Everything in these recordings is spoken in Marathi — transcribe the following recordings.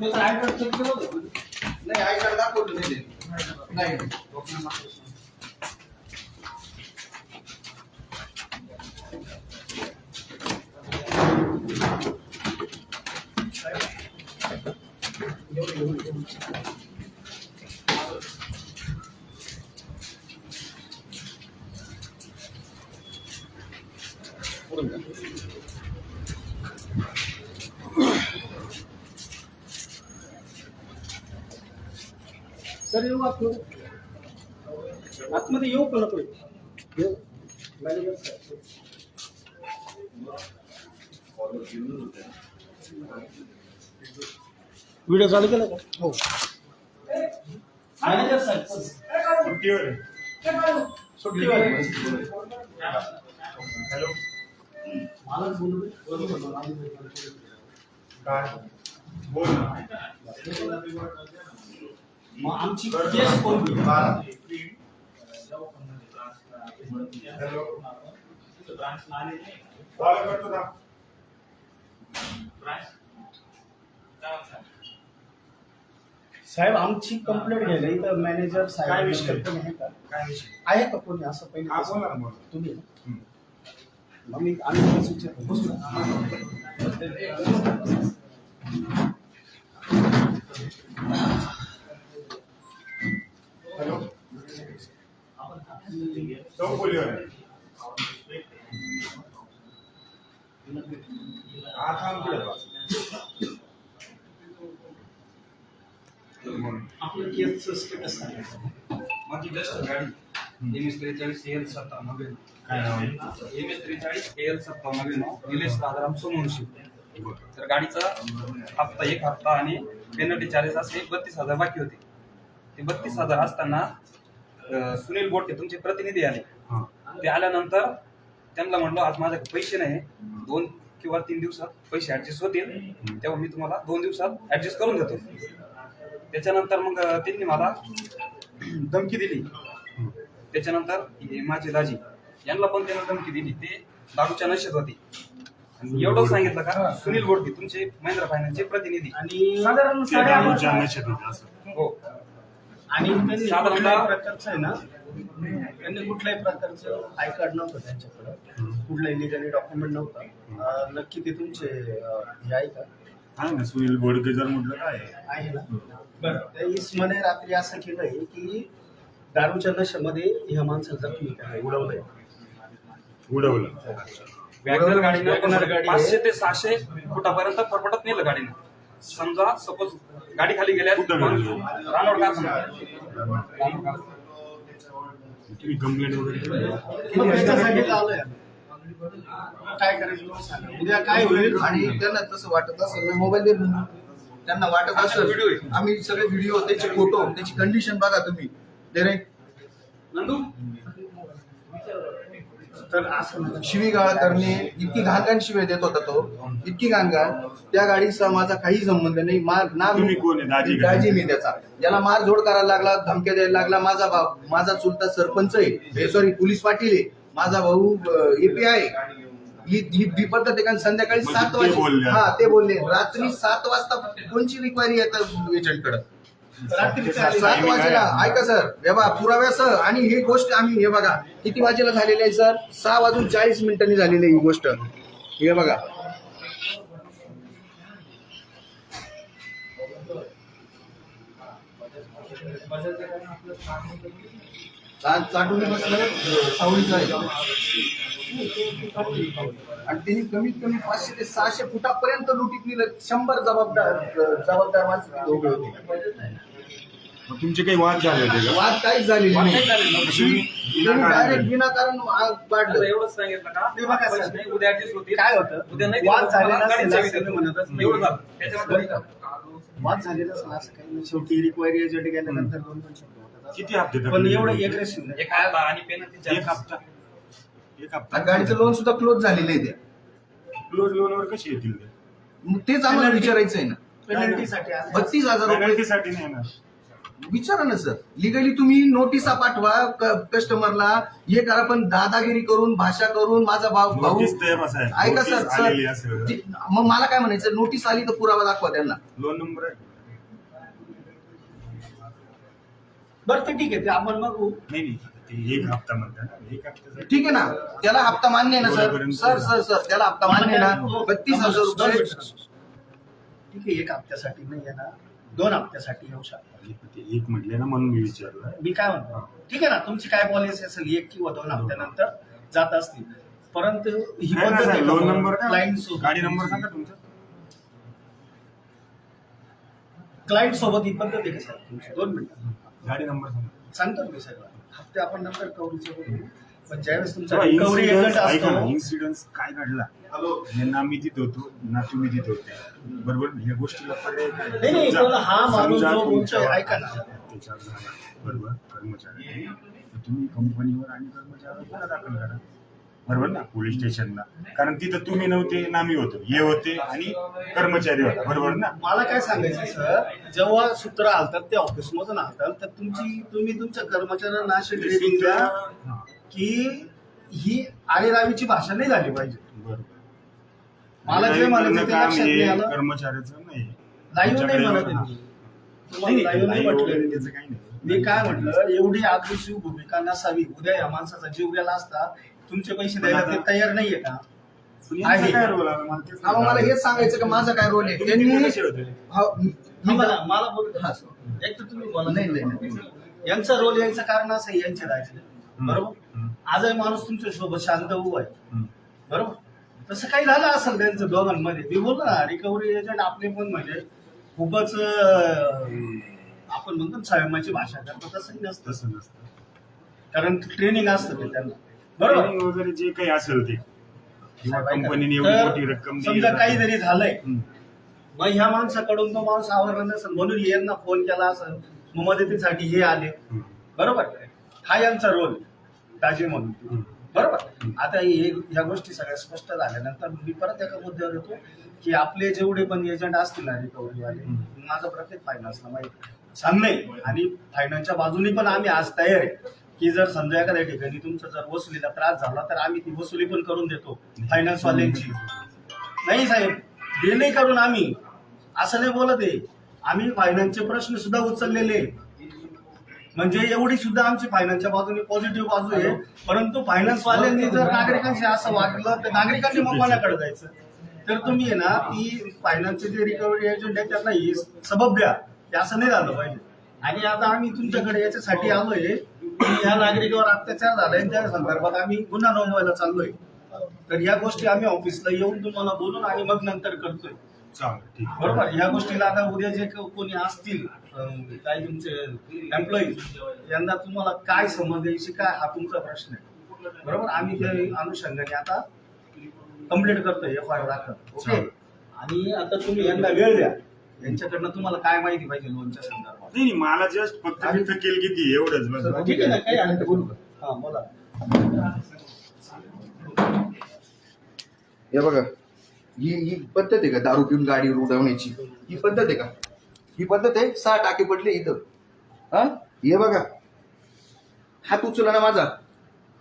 नाही आय कार्ड दाखवलं नाही नाही. येऊ आतमध्ये आतमध्ये येऊ का नको येऊ. व्हिडिओ चालू केला का हो मॅनेजर साहेब सुट्टीवर आहे. सुट्टीवर. हॅलो मालक बोलू. काय बोल ना मग आमची केस कोणती करतो ना साहेब आमची कंप्लेंट घ्यायला इथं मॅनेजर काय साहेब विषय? कोणी आहे का काय विषय आहे का कोणी असं पहिले हा बोला तुम्ही. मग मी आम्ही विचारतो. बसू ना. चौफुलीवर आहे आपलं केसचं स्टेटस सांगा माझी बेस्ट गाडी एम एस त्रेचाळीस एल सत्ता काय एम एस त्रेचाळीस एल सत्ता सत्तावन्न निलेश राजाराम सोमवंशी तर गाडीचा हप्ता एक हप्ता आणि पेनल्टी चार्जेस असे बत्तीस हजार बाकी होते ते बत्तीस हजार असताना अं, सुनील बोटे तुमचे प्रतिनिधी आले. हा. ते आल्यानंतर त्यांना म्हणलो आज माझ्याकडे पैसे नाही. दोन किंवा तीन दिवसात पैसे ऍडजस्ट होतील. तेव्हा मी तुम्हाला दोन दिवसात ऍडजस्ट करून देतो. त्याच्यानंतर मग अं, त्यांनी मला धमकी दिली. त्याच्यानंतर हे माझे दाजी यांना पण त्यानं धमकी दिली. ते दारूच्या नशेत होते. आणि एवढं सांगितलं का सुनील गोडके तुमचे महिंद्रा फायनान्सचे प्रतिनिधी. आणि साधारण त्या दारूच्या नशेत होते असं. हो. आणि त्यांनी कुठल्याही प्रकारचं आहे ना त्यांनी कुठल्याही प्रकारचं आय कार्ड नव्हतं त्यांच्याकडं. कुठलाही लिगली डॉक्युमेंट नव्हतं. नक्की ते तुमचे हे आहे का? आहे ना सुनील बोडके जर म्हटलं काय आहे? आहे ना? बरं. त्या रात्री असं केलंय की दारूच्या नशेमध्ये ह्या माणसाला जखमी केलंय, उडवलंय. उडवलं. वॅगनर गाडीनं. पाचशे ते सहाशे फुटापर्यंत फरफटत नेलं गाडीनं. समजा सपोज गाडी खाली गेल्या? रानोड. तुम्ही कंप्लेंट वगैरे. काय करायचं. उद्या काय होईल आणि त्यांना तसं वाटत असेल ना मोबाईल दे. त्यांना वाटत व्हिडिओ असेल. आम्ही सगळे व्हिडिओ त्याचे फोटो त्याची कंडिशन बघा तुम्ही नंदू नका. शिवीगाळ करणे इतकी घाणघाण शिवाय देत होता तो इतकी घाणघाण. त्या गाडीचा माझा काही संबंध नाही. मार ना तुम्ही कोण आहे? दाजी का? दाजी मी त्याचा. याला मार जोड करायला लागला धमक्या द्यायला लागला. माझा भाऊ माझा चुलता सरपंच आहे. सॉरी पोलीस पाटील आहे. माझा भाऊ एपीआय ही ही ही पद्धत आहे कारण संध्याकाळी म्हणजे सात ते वाजे बोलले. हा ते बोलले. रात्री सात वाजता कोणची रिक्वायरी येतात एजंटकडे सात वाजेला. ऐका सर. हे बघा पुराव्यासह आणि ही गोष्ट आम्ही हे बघा किती वाजेला झालेली आहे सर? सहा वाजून चाळीस मिनिटांनी झालेली आहे ही गोष्ट. हे बघा. चाटून बसलं सावळीचं आहे. आणि त्यांनी कमीत कमी पाचशे ते सहाशे फुटापर्यंत लुटीत नेलं शंभर जबाबदार जबाबदार माणसं दोघे होते. तुमचे काही वाद झाले होते वाद काहीच त्यांनी डायरेक्ट विनाकारण पाडलं. एवढंच सांगितलं का? उद्या होतील. काय होतं? उद्या नाही वाद दिलं, झालेला मला गाडी असेल चावी असं. देतो. मी म्हणतच नाही. एवढं झालं. वाद असं काही. शेवटी रिक्वायरी एजंट गेल्यानंतर दोन दोन शब्द. किती हप्ते पण? एवढं एग्रेसिव्ह नाही. एक आला आणि पेनल्टी एक हप्ता. एक हप्ता. आणि गाडीचं लोन सुद्धा क्लोज झालेलं आहे त्या क्लोज लोनवर कशी येतील ते? मग तेच आम्हाला विचारायचं आहे ना. पेनल्टीसाठी बत्तीस हजार रुपये. पेनल्टीसाठी नाही येणार. विचारा ना सर लिगली तुम्ही नोटिसा पाठवा कस्टमरला हे करा पण दादागिरी करून भाषा करून माझा भाऊ भाऊ नोटीस. ऐका सर नोटीस आलेली सर असेल. ती- मग मला काय म्हणायचं? नोटीस आली तर पुरावा दाखवा त्यांना. लोन नंबर आहे. बरं ते ठीक आहे ते आपण बघू. नाही नाही ते एक हप्ता म्हणतात ना एक हप्ता ठीक आहे ना त्याला हप्ता मान्य आहे ना सर? सर सर सर त्याला हप्ता मान्य आहे ना? बत्तीस हजार रुपये. ठीक आहे एक हप्त्यासाठी नाही आहे ना दोन हप्त्यासाठी येऊ शकता. ते एक म्हटले ना म्हणून मी विचारलं. मी काय म्हणतो? ठीक आहे ना तुमची काय पॉलिसी असेल एक किंवा दोन हप्त्यानंतर जात असतील. परंतु ही पद्धत आहे लोन का? नंबर काय? क्लायंट सोबत? गाडी नंबर सांगा तुमचा. क्लायंट सोबत ही पद्धत आहे का सर? तुमची दोन मिनिटं. गाडी नंबर सांगा. सांगतो मी सगळं. हप्ते आपण नंतर कवरीचे पण ज्यावेळेस तुमचा तेव्हा रिकव्हरी एजंट incidence- ऐका ना असतो इन्सिडेंट काय घडला? हे ना मी तिथे होतो ना तुम्ही तिथे होते. बरोबर? या गोष्टीला पर्याय काय? नाही, नाही, समजा- पण हा माणूस समजा जो बोलतोय, तुमच्यावर ऐका ना. अत्याचार झाला बरोबर? कर्मचारी तर तुम्ही कंपनीवर आणि कर्मचाऱ्यावर गुन्हा दाखल करा. बरोबर ना? पोलीस स्टेशनला कारण तिथं तुम्ही नव्हते ना मी होतो. हे होते आणि कर्मचारी होता. बरोबर ना? मला काय सांगायचं सर जेव्हा सूत्र हालतात ते ऑफिस मधून हालतात तर तुमची तुम्ही तुमच्या कर्मचाऱ्यांना अशी ट्रेनिंग द्या हा, की ही आळीरावीची भाषा नाही झाली पाहिजे. बरोबर. मला जे म्हणायचं ते काम लक्षात हे नाही आलं. कर्मचाऱ्याचं नाही. लाईव्ह नाही म्हणत तुमच्याकडे- आहे मी. तुम्हाला लाईव्ह नाही live म्हटलं. वगैरे त्याचं काही नाही. मी काय म्हटलं एवढी अग्रेसिव्ह भूमिका नसावी. उद्या या माणसाचा जीव गेला असता तुमचे पैसे द्यायला ते तयार नाहीये का पण यांचा आहे. काय रोल आहे? मला तेच हा, मग मला नाही हेच सांगायचं का माझा काय रोल आहे तुम्ही त्यांनी तिथे कसे होते? हा, मी- मी- मला मला बोलू द्या. हा, सर. एक तर तुम्ही बोला नाही, नाही, नाही. यांचा रोल यायचं कारण असं आहे, यांचे राहायचे बरोबर हम्म. आजही माणूस तुमच्यासोबत शांत उभा आहे हम्म. बरोबर तसं काही झालं असेल त्यांचं दोघांमध्ये मी बोललो ना रिकव्हरी एजंट आपले पण म्हणजे खूपच अं, आपण म्हणतो ना स्वयंमाची भाषा करतो तसंही नसतं तसं नसतं कारण ट्रेनिंग असतं ते त्यांना बरोबर. Training वगैरे जे काही असेल ते. किंवा. कंपनीने एवढी तर मोठी रक्कम दिली समजा जाते. काहीतरी झालंय. हम्म. मग ह्या माणसाकडून तो माणूस आवरला नसेल म्हणून यांना फोन केला असेल. मग मदतीसाठी हे आले. हम्म. बरोबर. हा यांचा रोल ताजे म्हणून. हम्म. बरोबर. आता हे ह्या गोष्टी सगळ्या स्पष्ट झाल्यानंतर मी परत एका मुद्द्यावर येतो की आपले जेवढे पण एजंट असतील ना रिकव्हरीवाले हम्म. माझं प्रत्येक फायनान्सला माहिती सांगणे. आणि फायनान्सच्या बाजूनी पण आम्ही आज तयार आहे. की जर समजा एखाद्या ठिकाणी तुमचा जर वसुलीला त्रास झाला तर आम्ही ती वसुली पण करून देतो फायनान्सवाल्यांची नाही साहेब ते नाही करून आम्ही. असं नाही बोलत आहे. आम्ही फायनान्सचे प्रश्न सुद्धा उचललेले आहे. म्हणजे एवढी सुद्धा आमची फायनान्सच्या बाजूने पॉझिटिव्ह बाजू आहे. परंतु फायनान्स वाल्यांनी जर नागरिकांशी असं वागलं तर नागरिकांनी मग कोणाकडे जायचं. तर तुम्ही आहे ना ती फायनान्सचे जे रिकव्हरी एजंट आहे त्यांना ही सबब द्या. ते असं नाही झालं पाहिजे. आणि आता आम्ही तुमच्याकडे याच्यासाठी आलोय. की ह्या नागरिकावर अत्याचार झालाय त्या संदर्भात आम्ही गुन्हा नोंदवायला चाललोय. तर या गोष्टी आम्ही ऑफिसला येऊन तुम्हाला बोलून आणि मग नंतर करतोय. बरोबर? ह्या गोष्टीला आता उद्या जे कोणी असतील काही तुमचे एम्प्लॉईज यांना तुम्हाला काय समज द्यायची काय हा तुमचा प्रश्न आहे. बरोबर? आम्ही त्या अनुषंगाने आता कंप्लीट करतोय एफ आय दाखल. ओके. आणि आता तुम्ही यांना वेळ द्या. यांच्याकडनं तुम्हाला काय माहिती पाहिजे लोनच्या संदर्भात? नाही नाही, मला जस्ट फक्त थकेल किती एवढंच बस ठीक आहे ना काही हरकत बोलू हा बोला. हे बघा ही ही पद्धत आहे का दारू पिऊन गाडी उडवण्याची? ही पद्धत आहे का? ही पद्धत आहे? सहा टाके पडले इथं. हा? हे बघा. हात उचला ना माझा.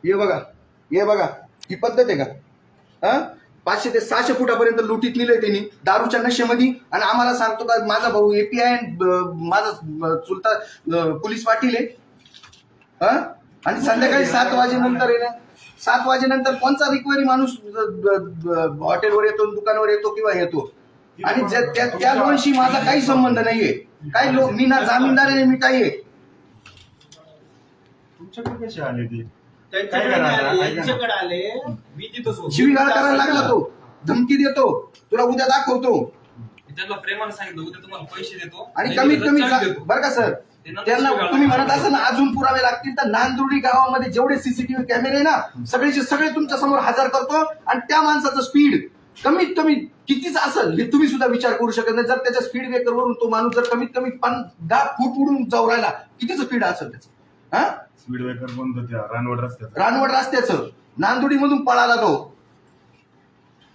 हे बघा. हे बघा. ही पद्धत आहे का? हा? पाचशे ते सहाशे फुटापर्यंत लुटीत लिहिलंय त्यांनी दारूच्या नशेमध्ये. आणि आम्हाला सांगतो का माझा भाऊ एपीआय माझा चुलता पोलीस पाटील आहे. हा? आणि संध्याकाळी सात वाजेनंतर आहे ना सात वाजेनंतर कोणचा रिक्वायरी माणूस हॉटेलवर येतो दुकानावर येतो किंवा येतो? आणि त्या त्या लोनशी माझा काही संबंध नाहीये. काही लोक मी ना जामीनदार आहे मी काही आहे. तुमच्याकडे कसे आले ते? त्यांच्याकडे? आले, मी शिवीगाळ करायला लागला तो. धमकी देतो. तुला उद्या दाखवतो. त्यांना प्रेमानं सांगितलं उद्या तुम्हाला पैसे देतो. आणि कमीत कमी. बरं का सर? त्यांना तुम्ही म्हणत असाल ना अजून पुरावे लागतील तर नांदुर्डी गावामध्ये जेवढे सीसीटीव्ही कॅमेरे आहे ना सगळेचे सगळे तुमच्यासमोर हजर करतो. आणि त्या माणसाचं स्पीड कमीत कमी कितीच असेल हे तुम्ही सुद्धा विचार करू शकत नाही. जर त्याच्या स्पीड ब्रेकरवरून तो माणूस जर कमीत कमी पन दहा फूट उडून जाऊ राहिला कितीच स्पीड असेल त्याचं? हा? स्पीड ब्रेकर बंद होत्या रानवड रस्त्यात रानवड रस्त्याचं. नांदुडी मधून पळाला तो.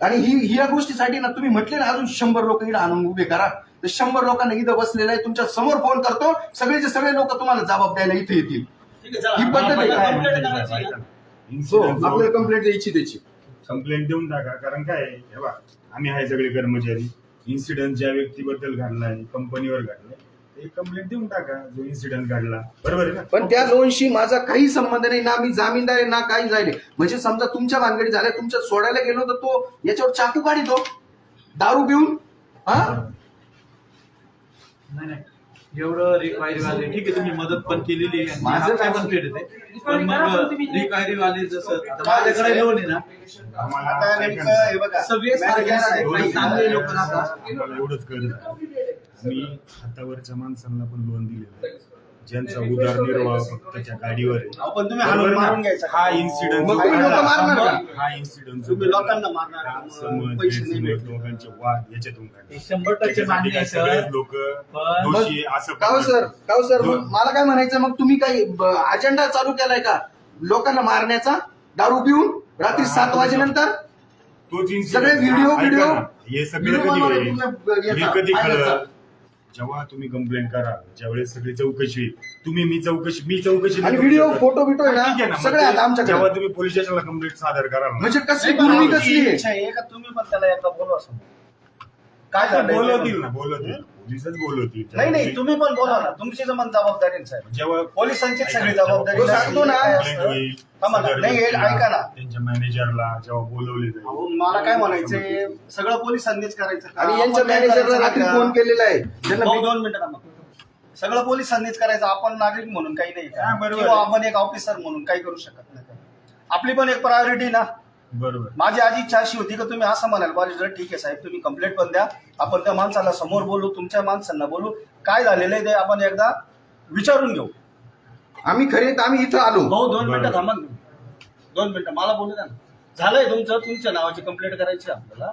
आणि ही या गोष्टीसाठी ना तुम्ही म्हटले ना अजून शंभर लोक इकडे आणून उभे करा. तर शंभर लोकांना इथं बसलेलं आहे तुमच्यासमोर फोन करतो. सगळेचे सगळे लोक तुम्हाला जबाब द्यायला इथे येतील. ठीक आहे चला. ही पद्धत आहे. काय? हो आपल्याला कंप्लेंट द्यायची त्याची. कंप्लेंट देऊन टाका कारण काय आहे, हे बघा आम्ही आहे सगळे कर्मचारी. इन्सिडेंट ज्या व्यक्तीबद्दल घडलाय कंपनीवर घडलाय ते कंप्लेंट देऊन टाका जो इन्सिडेंट घडला. बरोबर आहे ना? पण त्या लोनशी माझा काही संबंध नाही ना मी जामीनदार आहे ना काही जायले म्हणजे समजा तुमच्या भानगडी झाल्या तुमच्या सोडायला गेलो तर तो याच्यावर चाकू काढितो. दारू पिऊन हा? नाही नाही. जेवढं रिक्वायरी वाले ठीक आहे तुम्ही मदत पण केलेली आहे. आणि माझं काय पण ते पण मग रिक्वायरी वाले जसं आता माझ्याकडे लोन आहे ना. आम्हाला आता नेमकं? हे बघा. चांगले लोक राहतात. एवढंच कळलं. आम्ही हातावरच्या माणसांना पण लोन दिलेलं आहे ज्यांचा उदरनिर्वाह फक्त त्या गाडीवर आहे अहो, पण तुम्ही हाणून मारून घ्यायचा हा इन्सिडेंट मग तुम्ही लोकं मारणार का? हा इन्सिडेंट तुम्ही लोकांना मारणार का? मग पैसे नाही भेटले. लोकांचे वाद याच्यातून हे शंभर टक्के मान्य आहे, सगळेच सर. लोक पण- दोषी असं काव सर काव सर. मग मला काय म्हणायचं मग तुम्ही काही अजेंडा चालू केलाय का लोकांना मारण्याचा दारू पिऊन रात्री सात वाजेनंतर तोच incident. सगळे ऐका video. ना, हे सगळं कधी याचा, कधी जेव्हा तुम्ही कंप्लेंट करा ज्यावेळेस सगळी चौकशी होईल तुम्ही मी चौकशी मी चौकशी नाही आणि करू व्हिडिओ शकत. फोटो बिटो आहे ठीक आहे ना ना, सगळे आता ते- आमच्याकडे. जेव्हा तुम्ही पोलीस स्टेशनला कंप्लेंट सादर कराल ना, म्हणजे कसली आमची कसली आहे? इच्छा आहे का तुम्ही पण त्याला एकदा बोलवा समोर? काय बोलवतील ना बोलवतील. पोलीसच बोलवतील नाही नाही तुम्ही पण बोला ना तुमची जमान जबाबदारी आहे, साहेब जेव्हा पोलिसांची सगळी जबाबदारी सांगतो ना. काय complaint असतं? होईल, थांबा ना. सदर नाही, हे व्यक्तीला, ऐका ना. त्यांच्या मॅनेजरला जेव्हा बोलवले जाईल अहो, मला काय म्हणायचंय सगळं पोलिसांनीच करायचं? आणि यांच्या आपण काय मॅनेजरला करायचं रात्री का? फोन केलेला आहे त्यांना भाऊ, दोन मिनिटं थांबा. सगळं पोलिसांनीच करायचं आपण नागरिक म्हणून काही नाही का? हा, बरोबर किंवा आहे. आपण एक ऑफिसर म्हणून काही करू शकत नाही? आपली पण एक प्रायोरिटी ना बरोबर. माझी आधी इच्छा अशी होती की तुम्ही असं म्हणाल पाहिजे ठीक आहे साहेब तुम्ही कंप्लेंट पण द्या. आपण त्या माणसाला समोर बोलू तुमच्या माणसांना बोलू. काय झालेलं आहे ते आपण एकदा विचारून घेऊ. आम्ही खरे तर आम्ही इथं आलो. भाऊ दोन मिनिटं. थांबा ना. दोन मिनिटं मला बोलू द्या ना. झालंय तुमचं तुमच्या नावाची कंप्लेंट करायची आहे आपल्याला.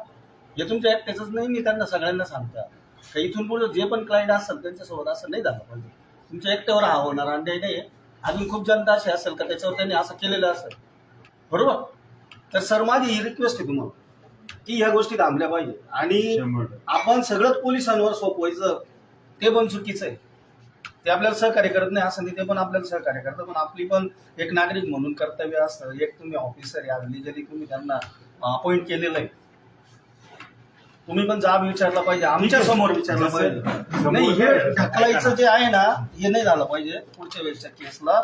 हे तुमच्या एकट्याच नाही मी त्यांना सगळ्यांना सांगता का इथून पुढे जे पण क्लायंट असेल त्यांच्यासोबत असं नाही झालं पाहिजे. तुमच्या एकट्यावर हा होणार अन्याय नाही अजून खूप जनता अशी असेल का त्याच्यावर त्यांनी असं केलेलं असेल. बरोबर? तर सर माझी ही रिक्वेस्ट आहे तुम्हाला. की ह्या गोष्टी थांबल्या पाहिजे आणि. आपण सगळंच पोलिसांवर सोपवायचं ते पण चुकीचं आहे. ते आपल्याला सहकार्य करत नाही असं नाही ते पण आपल्याला सहकार्य करतात पण आपली पण एक नागरिक म्हणून कर्तव्य असतं. एक तुम्ही ऑफिसर आज लिगली तुम्ही त्यांना अपॉइंट केलेलं आहे. तुम्ही पण जाब विचारला पाहिजे आमच्यासमोर विचारला पाहिजे. नाही हे ढकलायचं जे आहे ना हे नाही झालं पाहिजे पुढच्या वेळेच्या केसला.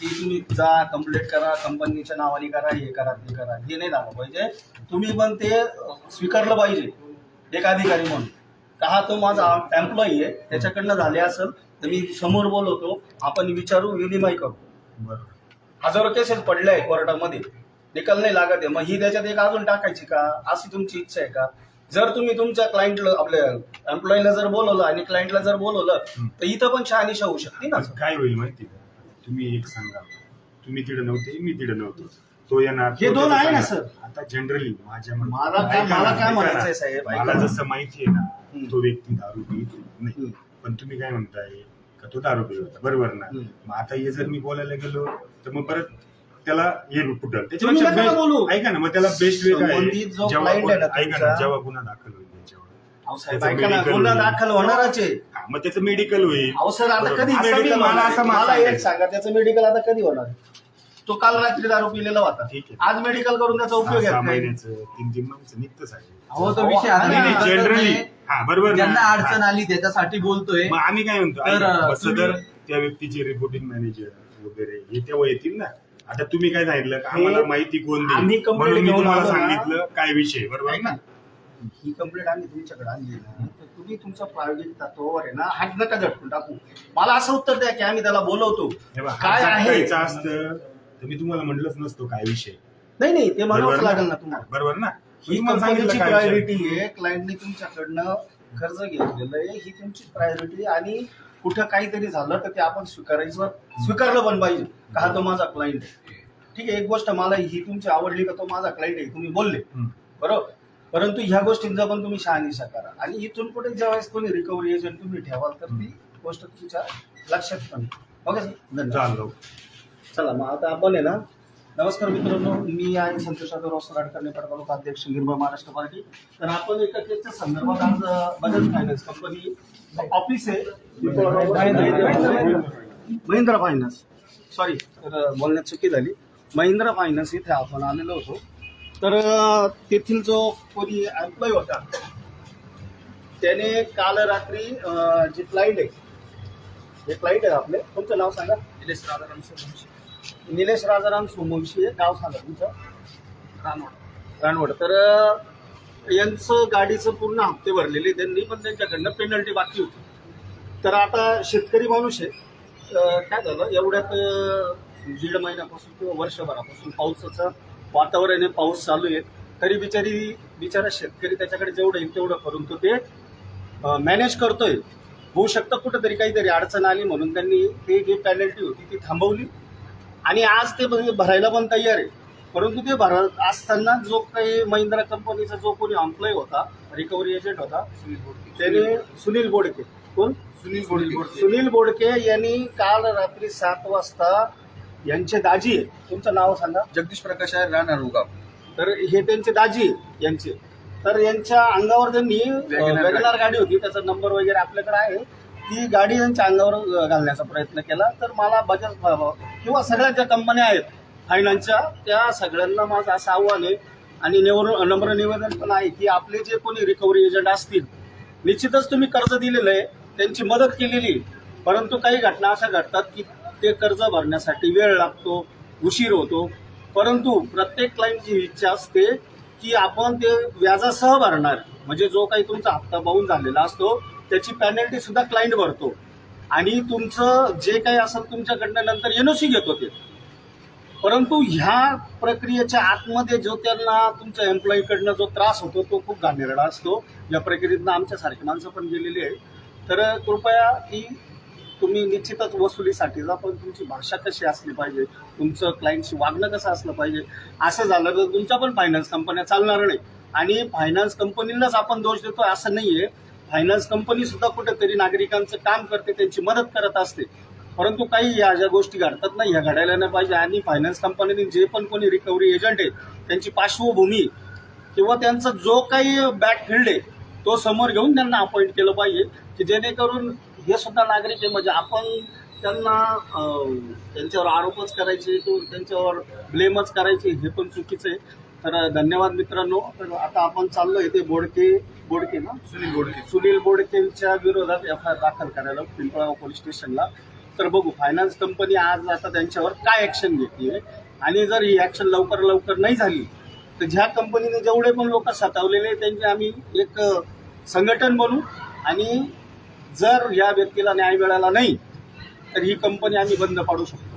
की तुम्ही जा कंप्लेंट करा कंपनीच्या नावाने करा हे करा ते करा. हे नाही झालं पाहिजे. तुम्ही पण ते स्वीकारलं पाहिजे. एक अधिकारी म्हणून. का हा तो माझा एम्प्लॉई आहे त्याच्याकडनं झाले असेल तर मी समोर बोलवतो आपण विचारू विनिमय करू. बरोबर. हजारो केसेस पडले आहे कोर्टामध्ये. निकाल नाही लागत आहे. मग ही त्याच्यात एक अजून टाकायची का? अशी तुमची इच्छा आहे का? जर तुम्ही तुमच्या क्लायंटला आपल्या एम्प्लॉईला जर बोलवलं आणि क्लायंटला जर बोलवलं तर इथं पण शहानिशा होऊ शकते ना काय होईल माहिती का तुम्ही एक सांगा तुम्ही तिकडे नव्हते मी तिकडे नव्हतो तो येणार हे तो दोन त्याचं आहे ना, सांगणार. सर. आता जनरली माझ्या मनात- मला काय- ऐका मला काय ऐका ना. म्हणायचंय, साहेब, ऐका मला ना. जसं माहिती आहे ना हम्म. तो व्यक्ती दारू पीत नाही. पण तुम्ही काय म्हणताय का तो दारू पित होता बरोबर ना हम्म. मग आता हे जर मी बोलायला गेलो तर मग परत त्याला हे फुटल तुम्ही best- बोलू. ऐका ना मग त्याला बेस्ट वे काय आहे? संबंधित जो जेव्हा client आहे ना गुन्हा- ऐका ना तुमचा- जेव्हा गुन्हा दाखल होईल त्याच्यावर अहो साहेब त्याचं ऐका ना medical गुन्हा होईल. दाखल होणारच आहे हा, मग त्याचं मेडिकल होईल अहो सर आता बरोबर. कधी असं मी- मेडिकल मला असं मला. एक सांगा त्याचं मेडिकल आता कधी होणार तो काल रात्री दारू पिलेला होता ठीक आहे. आज मेडिकल करून त्याचा उपयोग सहा महिन्याचं तीन तीन महिन्याचं निघतच आहे अहो तो विषय नाही, नाही, जनरली हा बरोबर ना? ज्यांना अडचण हा. आली त्याच्यासाठी बोलतोय मग आम्ही काय म्हणतो तर, ऐका, बस तुम्ही- सदर त्या व्यक्तीचे रिपोर्टिंग मॅनेजर वगैरे हे तेव्हा येतील ना आता तुम्ही काय सांगितलं का हे आम्हाला माहिती कोण? आम्ही complaint म्हणून मी घेऊन तुम्हाला आलो ना. सांगितलं काय विषय बरोबर? ऐक ना. ही कंप्लेंट आम्ही तुमच्याकडे आणली ना तर तुम्ही तुमच्या प्रायोगिक तत्वावर आहे ना हात नका झटकून टाकू. मला असं उत्तर द्या की आम्ही त्याला बोलवतो. हे बघा, काय हा आहे? जर असतं तर मी तुम्हाला म्हणलंच नसतो काय विषय नाही नाही ते म्हणावंच बरोबर लागेल ना तुम्हाला. बरोबर ना? ही सांगितलं कंपनीची काय विषय. प्रायोरिटी आहे क्लायंटने तुमच्याकडनं कर्ज घेतलेलं आहे ही तुमची प्रायोरिटी आणि कुठं काहीतरी झालं तर ते आपण स्वीकारायचं स्वीकारलं पण पाहिजे का हा तो माझा क्लायंट आहे. ठीक आहे एक गोष्ट मला ही तुमची आवडली का तो माझा क्लायंट आहे तुम्ही बोलले. बरोबर? परंतु ह्या गोष्टींचा पण तुम्ही शहानिशा करा आणि इथून पुढे ज्यावेळेस कोणी रिकव्हरी एजंट तुम्ही ठेवाल तर ती गोष्ट तुमच्या लक्षात पण. Okay sir? चाललो चला मग आता आपण आहे ना नमस्कार मित्रांनो मी आहे संतोष आदरराव सराडकर नेपाळ तालुका अध्यक्ष निर्मळ महाराष्ट्र पार्टी. तर आपण एका केसच्या संदर्भात आज बजाज फायनान्स कंपनी ऑफिस आहे. महिंद्रा फायनान्स. सॉरी तर बोलण्यात चुकी झाली. महिंद्रा फायनान्स इथे आपण आलेलो होतो. तर तेथील जो कोणी एम्प्लॉय होता त्याने काल रात्री जे जी फ्लाईट आहे हे फ्लाईट आहे आपले. तुमचं नाव सांगा. निलेश राजाराम निलेश राजाराम सोमवंशी हे गाव सांगा तुमचं रानवड. रानवड. तर यांचं गाडीचं पूर्ण हप्ते भरलेले त्यांनी पण त्यांच्याकडनं पेनल्टी बाकी होती. तर आता शेतकरी माणूस आहे. काय झालं? एवढ्यात दीड महिन्यापासून किंवा वर्षभरापासून पावसाचं वातावरण आहे. पाऊस चालू आहे. तरी बिचारी बिचारा शेतकरी त्याच्याकडे जेवढं येईल तेवढं करून तो ते मॅनेज करतोय. होऊ शकतं कुठंतरी काहीतरी अडचण आली म्हणून त्यांनी ते जी पेनल्टी होती ती थांबवली. आणि आज ते भ- भरायला पण तयार आहे. परंतु ते भरत असताना जो काही महिंद्रा कंपनीचा जो कोणी एम्प्लॉय होता रिकव्हरी एजंट होता सुनील बोडके. त्याने सुनील बोडके. कोण? सुनील बोडके. सुनील बोडके यांनी काल रात्री सात वाजता यांचे दाजी आहे तुमचं नाव सांगा. जगदीश प्रकाश आहे राहणार उगाव. तर हे त्यांचे दाजी यांचे. तर यांच्या अंगावर त्यांनी वेगनार गाडी होती. त्याचा नंबर वगैरे आपल्याकडे आहे. ती गाडी त्यांच्या अंगावर घालण्याचा प्रयत्न केला. तर मला बजाज किंवा सगळ्या ज्या कंपन्या आहेत फायनान्सच्या त्या सगळ्यांना माझं असं आव्हान आहे. आणि निवर नम्र निवेदन पण आहे की आपले जे कोणी रिकव्हरी एजंट असतील निश्चितच तुम्ही कर्ज दिलेलं आहे त्यांची मदत केलेली परंतु काही घटना अशा घडतात की ते कर्ज भरण्यासाठी वेळ लागतो उशीर होतो. परंतु प्रत्येक क्लायंटची इच्छा असते की आपण ते व्याजासह भरणार. म्हणजे जो काही तुमचा हप्ता पाहून झालेला असतो त्याची पॅनल्टी सुद्धा क्लायंट भरतो. आणि तुमचं जे काही असेल तुमच्याकडनं नंतर एनओसी घेतो ते. परंतु ह्या प्रक्रियेच्या आतमध्ये जो त्यांना तुमच्या एम्प्लॉईकडनं जो त्रास होतो तो खूप घाणेरडा असतो. या प्रक्रियेतनं आमच्यासारखी माणसं पण गेलेली आहे तर कृपया की तुम्ही निश्चितच वसुलीसाठी जा पण तुमची भाषा कशी असली पाहिजे? तुमचं क्लायंटशी वागणं कसं असलं पाहिजे? असं झालं तर तुमच्या पण फायनान्स कंपन्या चालणार नाही. आणि फायनान्स कंपनीलाच आपण दोष देतो असं नाही आहे फायनान्स कंपनी सुद्धा कुठेतरी नागरिकांचं काम करते त्यांची मदत करत असते. परंतु काही या ज्या गोष्टी घडतात नाही ह्या घडायला नाही पाहिजे. आणि फायनान्स कंपनीने जे पण कोणी रिकव्हरी एजंट आहे त्यांची पार्श्वभूमी किंवा त्यांचा जो काही बॅक फील्ड आहे तो समोर घेऊन त्यांना अपॉइंट केलं पाहिजे की जेणेकरून हे सुद्धा नागरिक आहे म्हणजे आपण त्यांना त्यांच्यावर आरोपच करायचे किंवा त्यांच्यावर ब्लेमच करायचे हे पण चुकीचं आहे. तर धन्यवाद मित्रांनो. तर आता आपण चाललो इथे बोडके बोडके ना? सुनील बोडके. सुनील बोडकेंच्या विरोधात एफ आय आर दाखल करायला पिंपळगाव पोलीस स्टेशनला. तर बघू फायनान्स कंपनी आज आता त्यांच्यावर काय ऍक्शन घेते आणि जर ही ऍक्शन लवकर लवकर नाही झाली तर ज्या कंपनीने जेवढे पण लोक सतावलेले त्यांचे आम्ही एक संघटन बनू. आणि जर या व्यक्तीला न्याय मिळाला नाही तर ही कंपनी आम्ही बंद पाडू शकतो.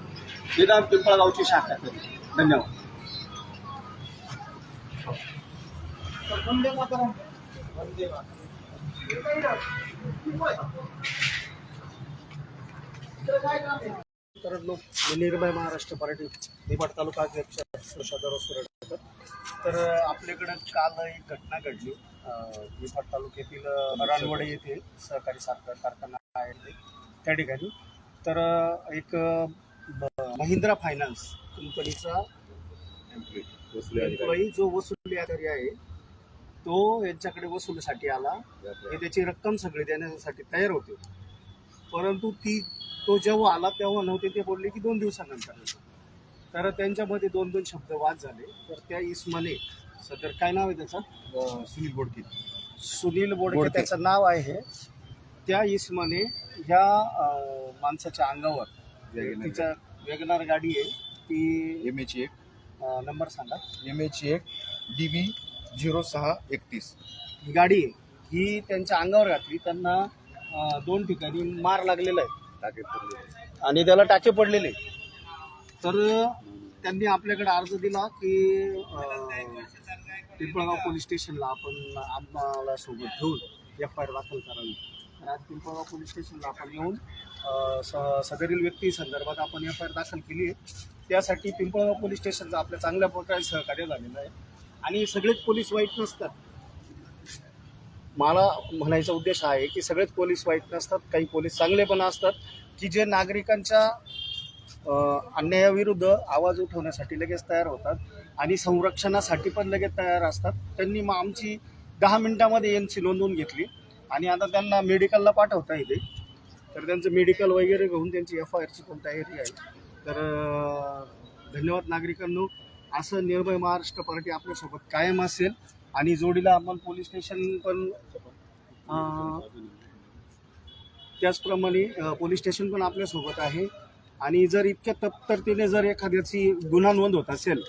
निदान पिंपळगावची शाखा तरी धन्यवाद. मी निर्भय महाराष्ट्र पार्टी निपाट तालुका अध्यक्ष सुशांतराव सुरडकर तर आपल्याकडे काल एक घटना घडली. निपाट तालुक्यातील रानवडे येथे सहकारी साखर कारखाना आहे त्या ठिकाणी. तर एक महिंद्रा फायनान्स कंपनीचा एम्प्लॉई जो वसुली अधिकारी आहे तो यांच्याकडे वसुलीसाठी आला. हे त्याची रक्कम सगळी देण्यासाठी तयार होते. परंतु ती तो जेव्हा आला तेव्हा नव्हते ते बोलले की दोन दिवसानंतर. तर त्यांच्यामध्ये दोन दोन शब्द वाद झाले. तर त्या इस्माने सदर काय नाव आहे त्याचं? सुनील बोडके. सुनील बोडके. त्याचं नाव आहे. त्या इस्माने ह्या माणसाच्या अंगावर तिच्या वेगनार गाडी आहे. ती एम एच एक नंबर सांगा. एम एच एक डी बी झिरो सहा एकतीस. ही गाडी ही त्यांच्या अंगावर घातली. त्यांना अं, दोन ठिकाणी मार लागलेला आहे. आणि त्याला टाके पडलेले तर त्यांनी आपल्याकडे अर्ज दिला की अं, पिंपळगाव पोलीस स्टेशनला आपण आम्हाला सोबत घेऊन एफ आय आर दाखल करावी. तर आज पिंपळगाव पोलीस स्टेशनला आपण येऊन अं, स- सदरील व्यक्ती संदर्भात आपण एफ आय आर दाखल केली आहे. त्यासाठी पिंपळगाव पोलीस स्टेशनचं आपल्या चांगल्या प्रकारे सहकार्य झालेलं आहे. आणि सगळेच पोलीस वाईट नसतात. मला म्हणायचा उद्देश आहे की सगळेच पोलीस वाईट नसतात काही पोलीस चांगले पण असतात की जे नागरिकांच्या अन्यायाविरुद्ध आवाज उठवण्यासाठी लगेच तयार होतात आणि संरक्षणासाठी पण लगेच तयार असतात. त्यांनी मग आमची दहा मिनिटामध्ये यांची नोंदवून घेतली आणि आता त्यांना मेडिकलला पाठवता येते. तर त्यांचं मेडिकल वगैरे घेऊन त्यांची एफ आय आरची पण तयारी आहे. तर धन्यवाद नागरिकांनो. असं निर्भय महाराष्ट्र पार्टी आपल्यासोबत कायम असेल. आणि जोडीला आपण पोलीस स्टेशन पण त्याचप्रमाणे पोलीस स्टेशन पण आपल्यासोबत आहे. आणि जर इतक्या तत्परतेने जर एखाद्याची गुन्हा नोंद होत असेल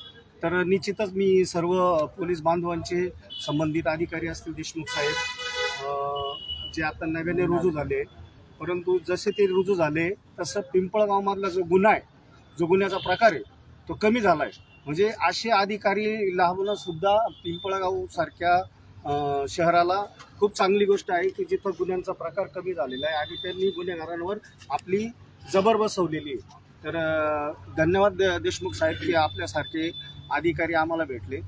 तर निश्चितच मी सर्व पोलीस बांधवांचे संबंधित अधिकारी असतील देशमुख साहेब जे आता नव्याने रुजू झाले. परंतु जसे ते रुजू झाले तसं पिंपळगावमधला जो गुन्हा आहे जो गुन्ह्याचा प्रकार आहे तो कमी झाला आहे म्हणजे असे अधिकारी लाभणं सुद्धा पिंपळगाव सारख्या शहराला खूप चांगली गोष्ट आहे की जिथं गुन्ह्यांचा प्रकार कमी झालेला आहे आणि त्यांनी गुन्हेगारांवर आपली जबर बसवलेली आहे. तर धन्यवाद देशमुख साहेब की आपल्यासारखे अधिकारी आम्हाला भेटले.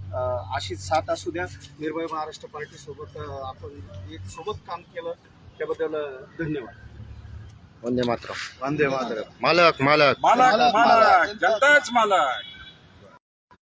अशीच साथ असू द्या. निर्भय महाराष्ट्र पार्टीसोबत आपण एक सोबत काम केलं त्याबद्दल धन्यवाद. वंदे मातरम. वंदे मातरम. मालक मालक. मालक मालक. जनताच मालक.